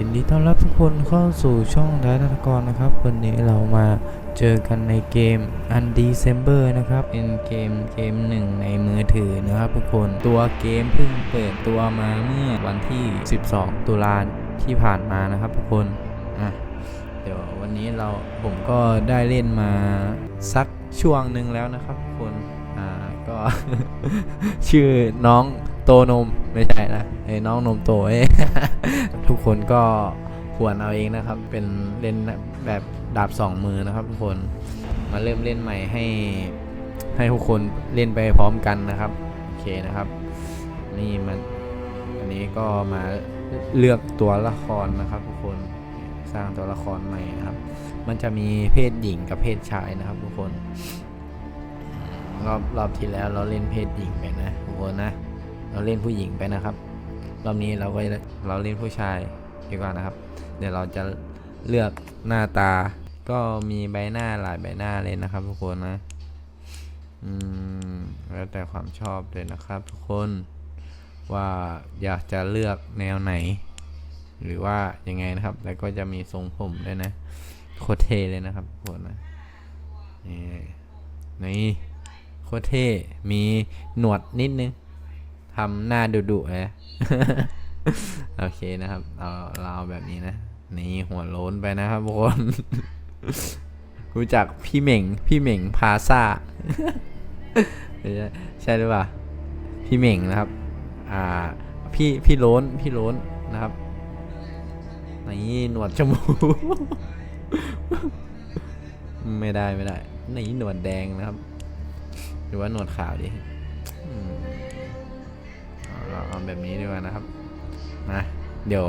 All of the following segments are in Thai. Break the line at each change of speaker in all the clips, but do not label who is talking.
ยินดีต้อนรับทุกคนเข้าสู่ช่องไดนาทกรนะครับ วันนี้เรามาเจอกันในเกม Undecember นะครับ เป็นเกมเกมหนึ่งในมือถือนะครับทุกคนตัวเกมเพิ่งเปิดตัวมาเมื่อวันที่ 12 ตุลาที่ผ่านมานะครับทุกคนอะเดี๋ยววันนี้เราผมก็ได้เล่นมาสักช่วงหนึ่งแล้วนะครับทุกคนอ่าก็ชื่อน้องโตนมไม่ใช่นะไอ้น้องนมโตเอ้ คนก็ควรเอาเองนะครับ เป็นเล่นแบบดาบสองมือนะครับ ทุกคนมาเริ่มเล่นใหม่ให้ให้ทุกคนเล่นไปพร้อมกันนะครับโอเคนะครับ นี่มันอันนี้ก็มาเลือกตัวละครนะครับ ทุกคนสร้างตัวละครใหม่นะครับ มันจะมีเพศหญิงกับเพศชายนะครับ ทุกคนรอบรอบที่แล้วเราเล่นเพศหญิงไปนะทุกคนนะ เราเล่นผู้หญิงไปนะครับ รอบนี้เราก็เราเล่นผู้ชาย ดีกว่านะครับ เดี๋ยวเราจะเลือกหน้าตา ก็มีใบหน้าหลายใบหน้าเลยนะครับ ทุกคนนะ อืม แล้วแต่ความชอบเลยนะครับ ทุกคนว่าอยากจะเลือกแนวไหน หรือว่ายังไงนะครับ แล้วก็จะมีทรงผมด้วยนะโคเทเลยนะครับทุกคนนะนี่นี่โคเทมีหนวดนิดนึงทำหน้าดุดุๆเลย โอเคนะครับเราเราเอาแบบนี้นะ นี่หัวโล้นไปนะครับทุกคนรู้จักพี่เหม่ง พี่เหม่งพาซาใช่หรือเปล่า พี่เหม่งนะครับ อ่า พี่พี่โล้น พี่โล้นนะครับ นี่หนวดจมูกไม่ได้ไม่ได้ นี่หนวดแดงนะครับ หรือว่าหนวดขาวดิอืมเราเอาแบบนี้ดีกว่านะครับ มาเดี๋ยว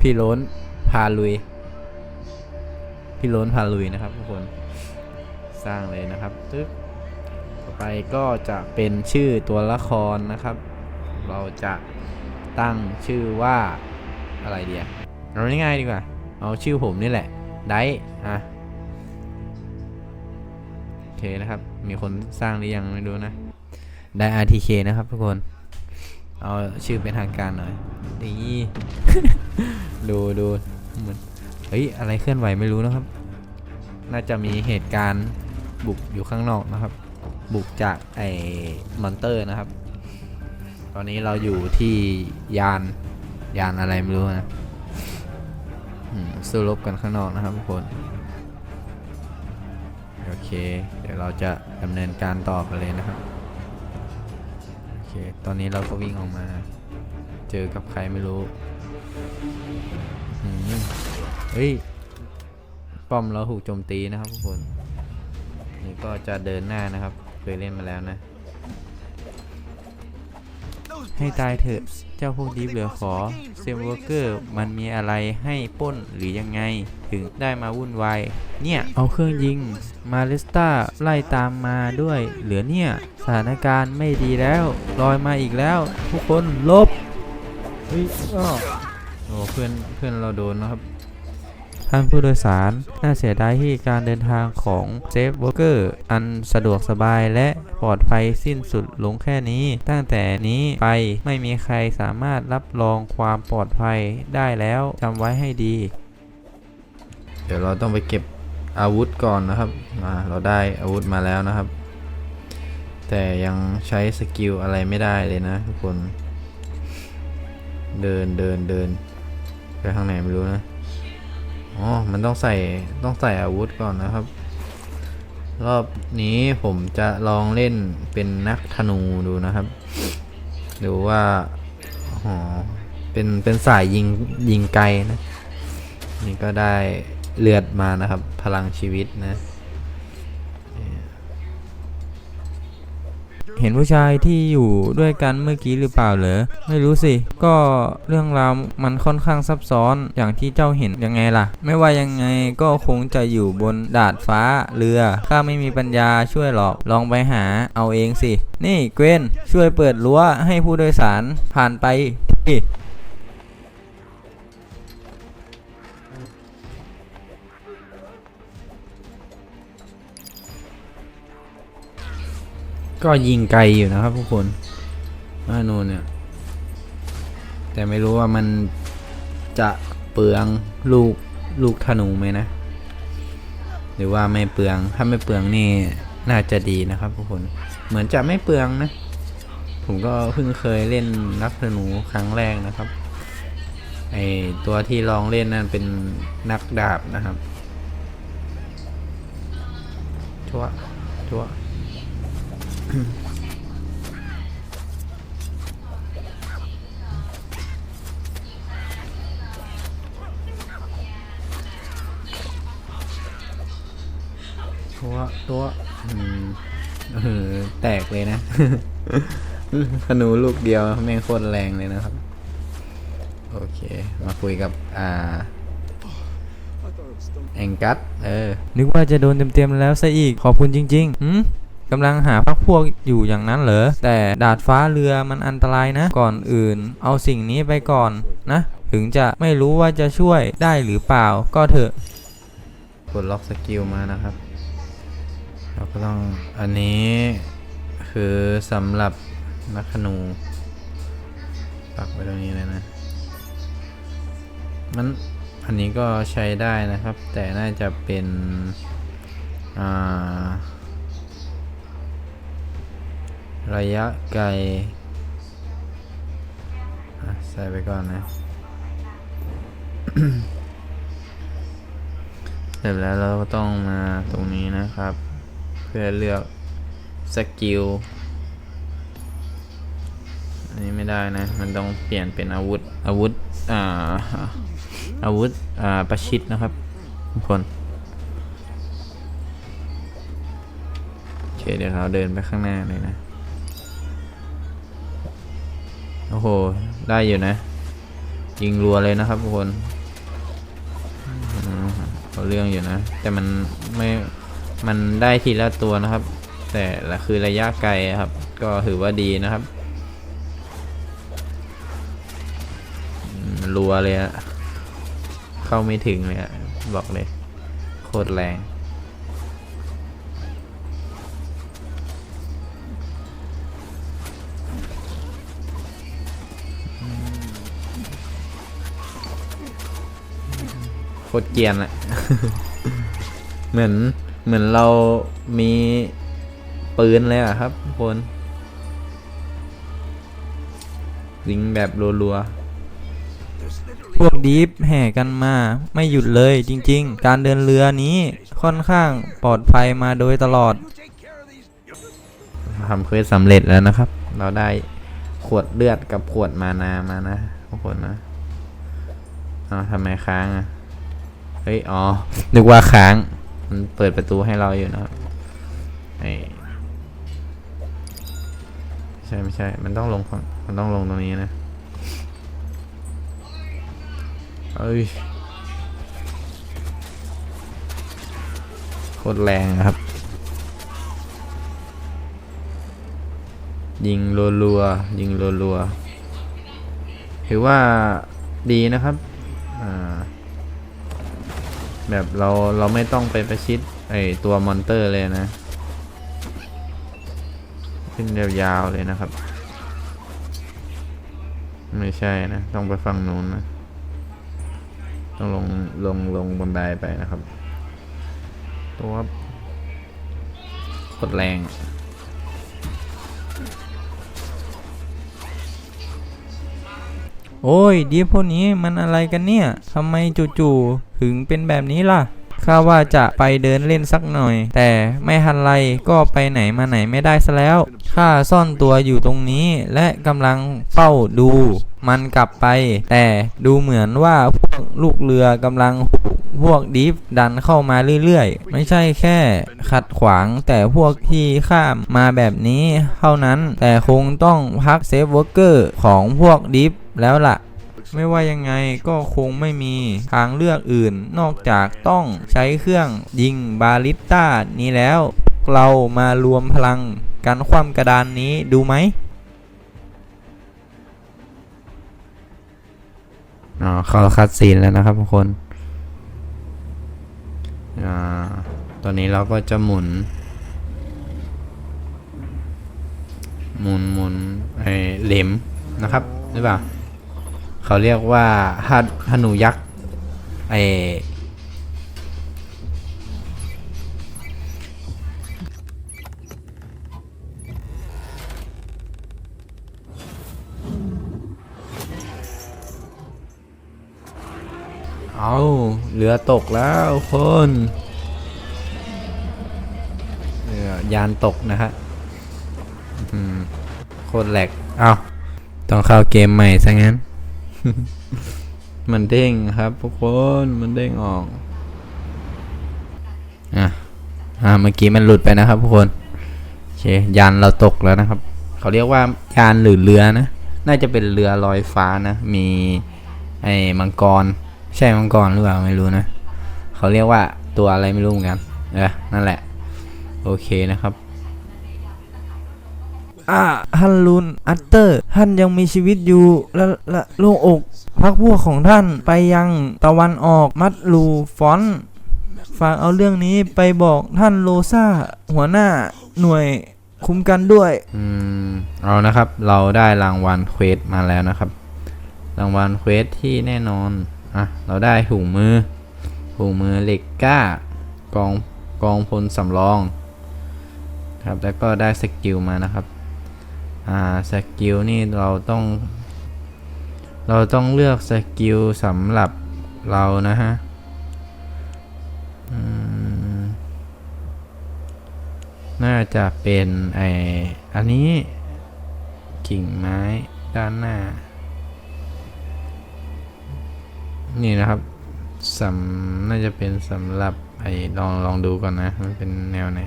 พี่โล้นพาลุย พี่โล้นพาลุยนะครับทุกคนสร้างเลยนะครับตึ๊บต่อไปก็จะเป็นชื่อตัวละครนะครับ เราจะตั้งชื่อว่าอะไรเดียเอาง่ายๆดีกว่า เอาชื่อผมนี่แหละ ไดอะโอเคนะครับ มีคนสร้างหรือยังไม่รู้นะ ได RTK นะครับทุกคน เอาชื่อเป็นทางการหน่อย นี่ดูดูเหมือนเฮ้ยอะไรเคลื่อนไหวไม่รู้นะครับ น่าจะมีเหตุการณ์บุกอยู่ข้างนอกนะครับ บุกจากไอ้มอนเตอร์นะครับ ตอนนี้เราอยู่ที่ยานยานอะไรไม่รู้นะอืมสู้รบกันข้างนอกนะครับทุกคนโอเค เดี๋ยวเราจะดำเนินการต่อกันเลยนะครับโอ เค ตอนนี้เราก็วิ่งออกมา เจอกับใครไม่รู้อืมเฮ้ย ป้อมเราถูกโจมตีนะครับทุกคน นี่ก็จะเดินหน้านะครับ เคยเล่นมาแล้วนะ ให้ตายเถอะ เจ้าพวกดิฟเหลือขอ เซมเวอร์เกอร์มันมีอะไรให้ป้นหรือยังไง ถึงได้มาวุ่นวาย เนี่ย เอาเครื่องยิง มาเลสตาไล่ตามมาด้วย เหลือเนี่ย สถานการณ์ไม่ดีแล้ว ลอยมาอีกแล้ว ทุกคนลบเฮ้ยอ้อโอ้เพื่อนเพื่อนเราโดนนะครับ ท่านผู้โดยสาร น่าเสียดายที่การเดินทางของเซฟวอร์เกอร์อันสะดวกสบายและปลอดภัยสิ้นสุดลงแค่นี้ ตั้งแต่นี้ไปไม่มีใครสามารถรับรองความปลอดภัยได้แล้วจำไว้ให้ดี เดี๋ยวเราต้องไปเก็บอาวุธก่อนนะครับมาเราได้อาวุธมาแล้วนะครับ แต่ยังใช้สกิลอะไรไม่ได้เลยนะทุกคน เดินเดินเดินไปข้างไหนไม่รู้นะ อ๋อ มันต้องใส่ต้องใส่อาวุธก่อนนะครับ รอบนี้ผมจะลองเล่นเป็นนักธนูดูนะครับดูว่าอ๋อเป็นเป็นสายยิงยิงไกลนะ นี่ก็ได้เลือดมานะครับ พลังชีวิตนะ เห็นผู้ชายที่อยู่ด้วยกันเมื่อกี้หรือเปล่าเหรอไม่รู้สิ ก็เรื่องราวมันค่อนข้างซับซ้อนอย่างที่เจ้าเห็นยังไงล่ะ ไม่ว่ายังไงก็คงจะอยู่บนดาดฟ้าเรือข้าไม่มีปัญญาช่วยหรอกลองไปหาเอาเองสิ นี่เกวนช่วยเปิดรั้วให้ผู้โดยสารผ่านไปที่ ก็ยิงไกลอยู่นะครับทุกคนมาโนนเนี่ย แต่ไม่รู้ว่ามันจะเปลืองลูกลูกธนูไหมนะ หรือว่าไม่เปลือง ถ้าไม่เปลืองนี่น่าจะดีนะครับทุกคน เหมือนจะไม่เปลืองนะ ผมก็เพิ่งเคยเล่นนักธนูครั้งแรกนะครับ ไอตัวที่ลองเล่นนั่นเป็นนักดาบนะครับชั่วชั่ว ตัวตัวอืมเออแตกเลยนะธนูลูกเดียวแม่งโคตรแรงเลยนะครับ โอเค มาคุยกับ อ่าแองกัสเออ นึกว่าจะโดนเต็มๆแล้วซะอีก ขอบคุณจริงๆหืม กำลังหาพักพวกอยู่อย่างนั้นเหรอ แต่ดาดฟ้าเรือมันอันตรายนะ ก่อนอื่น เอาสิ่งนี้ไปก่อนนะ ถึงจะไม่รู้ว่าจะช่วยได้หรือเปล่าก็เถอะกดล็อกสกิลมานะครับเราก็ต้องอันนี้คือสำหรับนักขนูปักไว้ตรงนี้เลยนะ มันอันนี้ก็ใช้ได้นะครับ แต่น่าจะเป็น อ่า ระยะไกลใส่ไปก่อนนะ เสร็จแล้วเราก็ต้องมาตรงนี้นะครับ เพื่อเลือกสกิลอันนี้ไม่ได้นะ มันต้องเปลี่ยนเป็นอาวุธ อาวุธ อ่า อาวุธ อ่า ประชิดนะครับทุกคนโอเคเดี๋ยวเราเดินไปข้างหน้าเลยนะ โอ้โห ได้อยู่นะ ยิงรัวเลยนะครับทุกคนเอาเรื่องอยู่นะ แต่มันไม่ มันได้ทีละตัวนะครับ แต่ละคือระยะไกลครับ ก็ถือว่าดีนะครับรัวเลยอะเข้าไม่ถึงเลยอะบอกเลย โคตรแรง คตรเกียนอะเหมือนเหมือนเรามีปืนเลยอะครับทุกคนยิงแบบรัวๆ พวกดีฟแห่กันมาไม่หยุดเลยจริงๆ การเดินเรือนี้ค่อนข้างปลอดภัยมาโดยตลอดทำเควสสำเร็จแล้วนะครับ เราได้ขวดเลือดกับขวดมานามานะทุกคนนะอ้าวทำไมค้างอะ เฮ้ย อ๋อ นึกว่าค้าง มันเปิดประตูให้เราอยู่นะครับไม่ใช่ไม่ใช่ มันต้องลง มันต้องลงตรงนี้นะ เอ้ย โคตรแรงอะครับ ยิงรัวๆยิงรัวๆถือว่าดีนะครับ อ่า แบบเราเราไม่ต้องไปประชิดไอตัวมอนเตอร์เลยนะ ขึ้นยาวๆเลยนะครับ ไม่ใช่นะ ต้องไปฝั่งนู้นนะ ต้องลงลงลงบันไดไปนะครับ ตัวกดแรง โอ้ยดีพวกนี้มันอะไรกันเนี่ยทำไมจู่ๆถึงเป็นแบบนี้ล่ะข้าว่าจะไปเดินเล่นสักหน่อย แต่ไม่ทันไรก็ไปไหนมาไหนไม่ได้ซะแล้วข้าซ่อนตัวอยู่ตรงนี้ และกำลังเฝ้าดู มันกลับไป แต่ดูเหมือนว่าพวกลูกเรือกำลังถูก พวกดิฟดันเข้ามาเรื่อยๆ ไม่ใช่แค่ขัดขวางแต่พวกที่ข้ามมาแบบนี้เท่านั้น แต่คงต้องพักเซฟเวอร์เกอร์ของพวกดิฟแล้วล่ะไม่ว่ายังไงก็คงไม่มีทางเลือกอื่น นอกจากต้องใช้เครื่องยิงบาลิสต้านี้แล้ว เรามารวมพลังกันคว่ำกระดานนี้ดูไหมอ๋อเข้าคัดซีนแล้วนะครับทุกคน อ่าตอนนี้เราก็จะหมุน หมุนหมุนไอเหลมนะครับหรือเปล่าเขาเรียกว่าฮัดหนูยักษ์ไอ เอาเรือตกแล้วคนเรือยานตกนะฮะโคตรแหลกเอาต้องเข้าเกมใหม่ซะงั้น มันเด้งครับทุกคนมันเด้งออก อะอ่าเมื่อกี้มันหลุดไปนะครับทุกคนโอเคยานเราตกแล้วนะครับ เขาเรียกว่ายานหรือเรือนะ น่าจะเป็นเรือลอยฟ้านะ มีไอ้มังกร ใช่มังกรหรือเปล่าไม่รู้นะเขาเรียกว่าตัวอะไรไม่รู้เหมือนกันเออนั่นแหละ โอเคนะครับ
อ่าฮันลุนอัตเตอร์ ท่านยังมีชีวิตอยู่และและโล่งอกพักพวกของท่านไปยังตะวันออกมัดลูฟอนต์ฝากเอาเรื่องนี้ไปบอกท่านโลซาหัวหน้าหน่วยคุ้มกันด้วย
อืม เอานะครับ เราได้รางวัลเควสมาแล้วนะครับ รางวัลเควสที่แน่นอน อะ เราได้ถุงมือ ถุงมือเหล็กกล้ากองกองพลสำรอง ครับ แล้วก็ได้สกิลมานะครับ อ่า สกิลนี่เราต้อง เราต้องเลือกสกิลสำหรับเรานะฮะน่าจะเป็นไออันนี้กิ่งไม้ด้านหน้า นี่นะครับสำน่าจะเป็นสำหรับไอ้ลองลองดูก่อนนะ มันเป็นแนวไหน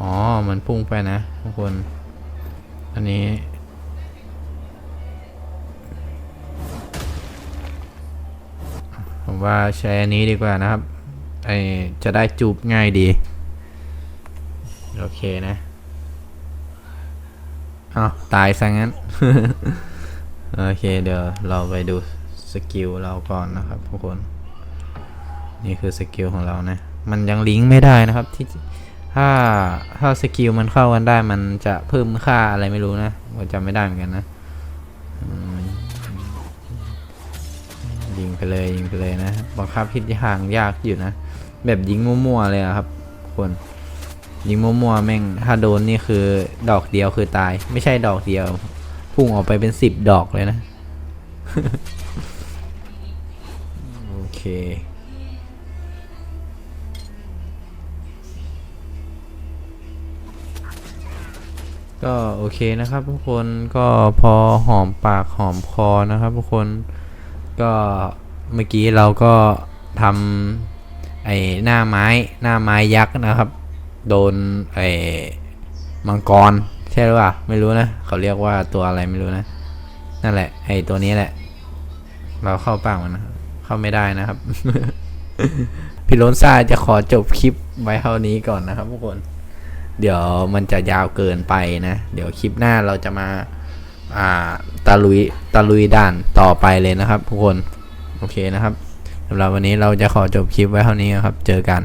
อ๋อ มันพุ่งไปนะทุกคน อันนี้ผมว่าใช้อันนี้ดีกว่านะครับ ไอจะได้จูบง่ายดี โอเคนะเอาวตายซะงั้น โอเคเดี๋ยวเราไปดู สกิลเราก่อนนะครับทุกคน นี่คือสกิลของเรานะ มันยังลิงก์ไม่ได้นะครับที่ถ้าถ้าสกิลมันเข้ากันได้มันจะเพิ่มค่าอะไรไม่รู้นะผมจำไม่ได้เหมือนกันนะยิงไปเลยยิงไปเลยนะบังคับทิศทางยากอยู่นะ แบบยิงมั่วๆเลยอะครับทุกคนยิงมั่วๆแม่งถ้าโดนนี่คือดอกเดียวคือตาย ไม่ใช่ดอกเดียว พุ่งออกไปเป็นสิบดอกเลยนะ เคก็โอเคนะครับทุกคนก็พอหอมปากหอมคอนะครับทุกคนก็เมื่อกี้เราก็ทำไอ้หน้าไม้หน้าไม้ยักษ์นะครับ โดนไอ้มังกรใช่หรือเปล่าไม่รู้นะเขาเรียกว่าตัวอะไรไม่รู้นะ นั่นแหละไอ้ตัวนี้แหละ เราเข้าปากมันนะ เข้าไม่ได้นะครับ พี่ล้นซ่าจะขอจบคลิปไว้เท่านี้ก่อนนะครับทุกคน เดี๋ยวมันจะยาวเกินไปนะ เดี๋ยวคลิปหน้าเราจะมา อ่าตะลุยตะลุยด่านต่อไปเลยนะครับทุกคน โอเคนะครับสำหรับวันนี้เราจะขอจบคลิปไว้เท่านี้นครับ เจอกัน